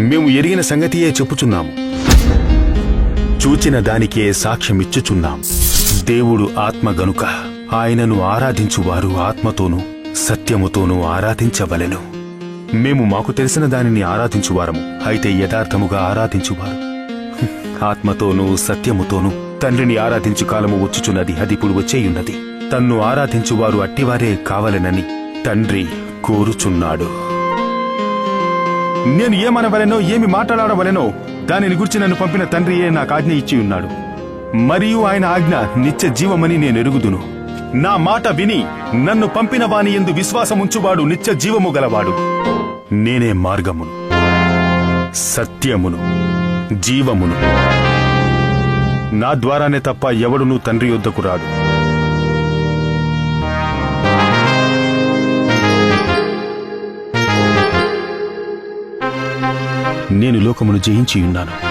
మేము ఎరిగిన సంగతియే చెప్పుచున్నాము. చూచిన దానికే సాక్ష్యమిచ్చుచున్నాం. దేవుడు ఆత్మ గనుక ఆయనను ఆరాధించువారు ఆత్మతోనూ సత్యముతోనూ ఆరాధించవలెను. మేము మాకు తెలిసిన దానిని ఆరాధించువారము అయితే యథార్థముగా ఆరాధించువారు. ఆత్మతోనూ సత్యముతోనూ తండ్రిని ఆరాధించు కాలము వచ్చుచున్నది అది ఇప్పుడు వచ్చేయున్నది. తన్ను ఆరాధించువారు అట్టివారే కావలెనని తండ్రి కోరుచున్నాడు. నేను ఏమనవలెనో ఏమి మాట్లాడవలెనో దానిని గురించి నన్ను పంపిన తండ్రియే నాకు ఆజ్ఞ ఇచ్చి ఉన్నాడు. మరియు ఆయన ఆజ్ఞ నిత్య జీవమని నేను ఎరుగుదును. నా మాట విని నన్ను పంపిన వాని ఎందు విశ్వాసముంచువాడు నిత్య జీవము గలవాడు. నేనే మార్గమును సత్యమును జీవమును. నా ద్వారానే తప్ప ఎవడునూ తండ్రి యొద్దకు రాడు. నేను లోకమును జయించి ఉన్నాను.